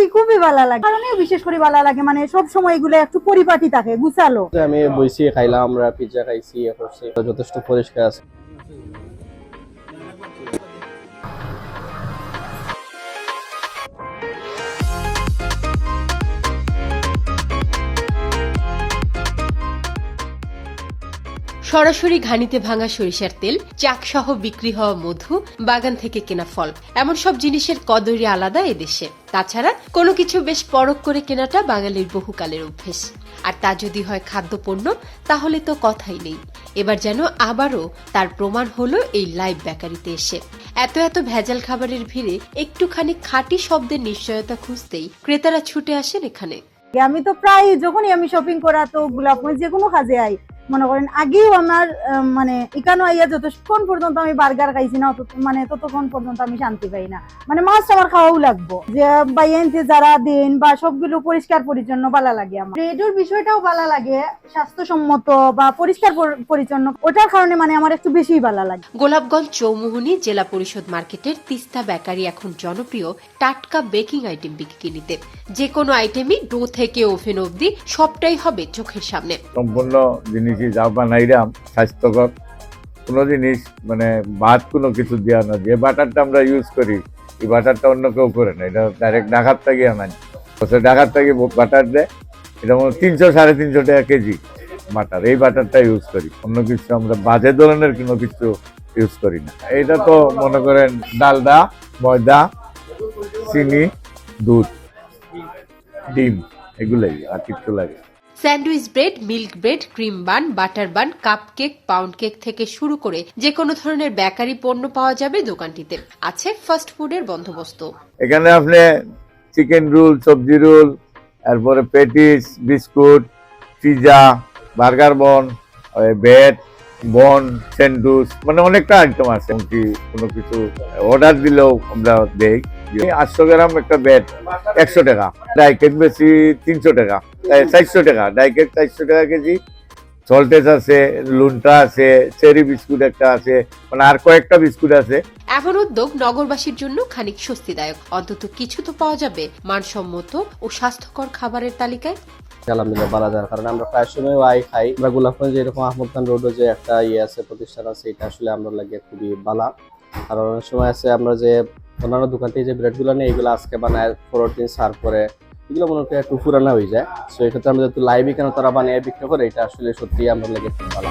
খুবই খুবই ভালো লাগে। কারণ বিশেষ করে ভালো লাগে মানে সব সময় এগুলো একটু পরিপাটি থাকে, গুছালো। আমি বইছি, খাইলাম, আমরা পিৎজা খাইছি করছি। যথেষ্ট পরিষ্কার আছে। সরাসরি ঘানিতে ভাঙা সরিষার তেল, চাকসহ বিক্রি হওয়া মধু, বাগান থেকে কেনা ফল। এমন সব জিনিসের কদরই আলাদা এদেশে তাছাড়া কোনো কিছু বেশ পরখ করে কেনাটা বাঙালির বহুকালের অভ্যেস। আর তা যদি হয় খাদ্যপণ্য, তাহলে তো কথাই নেই। এবার যেন আবারও তার প্রমাণ হলো এই লাইভ বেকারিতে এসে। এত এত ভেজাল খাবারের ভিড়ে একটুখানি খাঁটি শব্দের নিশ্চয়তা খুঁজতেই ক্রেতারা ছুটে আসেন এখানে। আমি তো প্রায় যখনই আমি শপিং করা তো গোলাপগঞ্জ যে কোনো কাজে আই। মনে করেন আগেও আমার মানে এখানে আইয়া যতক্ষণ পর্যন্ত আমি বার্গার খাইছি না মানে ততক্ষণ পর্যন্ত আমি শান্তি পাই না। মানে মাছ আমার খাওয়াও লাগবো। যে বাইয়েন যে যারা দিন বা সবগুলো পরিষ্কার পরিচ্ছন্ন ভালো লাগে আমার। রেডিওর বিষয়টাও ভালো লাগে স্বাস্থ্যসম্মত বা পরিষ্কার পরিচ্ছন্ন ওটার কারণে মানে আমার একটু বেশি ভালো লাগে। গোলাপগঞ্জ চৌমুহনী জেলা পরিষদ মার্কেটের তিস্তা বেকারি এখন জনপ্রিয় টাটকা বেকিং আইটেম বিক্রি নিতে যে কোনো আইটেমই ডো থেকে ওভেন অবধি সবটাই হবে চোখের সামনে। সম্পূর্ণ জিনিসই যা বানাইলাম, স্বাস্থ্যকর, কোনো জিনিস মানে ভাত কোনো কিছু দেওয়া না, যে বাটারটা আমরা ইউজ করি, এই বাটারটা অন্য কেউ করে না, এটা ডাইরেক্ট ঢাকার থেকে আনাই বসে ঢাকার থেকে বাটার দেয়, এটা মনে তিনশো, সাড়ে তিনশো টাকা কেজি বাটার, এই বাটারটা ইউজ করি। অন্য কিছু আমরা বাজে ধরনের কোনো কিছু ইউজ করি না। এটা তো মনে করেন ডালডা, ময়দা, চিনি, দুধ, ডিম, এগুলোই আর কিছু লাগে। Sandwich bread, milk bread, cream bun, butter bun cup cake pound cake থেকে শুরু করে যে কোনো ধরনের বেকারি পণ্য পাওয়া যাবে দোকানটিতে। আছে ফাস্ট ফুডের বন্দোবস্ত। এখানে আপনি চিকেন রোল, সবজি রোল তারপরে patties, biscuit, pizza, burger bun bread, bun, sandwich মানে অনেকটা আইটেম আছে। কোনো কিছু অর্ডার দিলেও আমরা দেই। আটশো গ্রাম একটা ব্রেড একশো টাকা। ডাই কেক বেশি তিনশো টাকা। চারশো টাকা। ডাই কেক চারশো টাকা কেজি। সল্টেজ আছে লুনটা আছে চেরি বিস্কুট একটা আছে মানে আর কয়েকটা বিস্কুট আছে। এমন উদ্যোগ নগরবাসীর জন্য খানিক স্বস্তিদায়ক। অন্তত কিছু তো পাওয়া যাবে মানসম্মত ও স্বাস্থ্যকর খাবারের তালিকায়। আলহামদুলিল্লাহ বালা যার কারণে আমরা প্রায় সময় আই খাই। আমরা গোলাপগঞ্জ এরকম আহমদ খান রোডে যে একটা ইয়ে আছে প্রতিষ্ঠান আছে এটা আসলে আমরা লাগে খুবই বালা। আর অনেক সময় আছে আমরা যে অন্যান্য দোকান থেকে যে ব্রেডগুলো নেই এগুলো আজকে বানায়, পরের দিন সার করে, এগুলো মনে হয় একটু পুরানা হয়ে যায়। সো এক্ষেত্রে আমরা যেহেতু লাইভই কেন তারা বানিয়ে বিক্রি করে, এটা আসলে সত্যিই আমরা লেগে খুব ভালো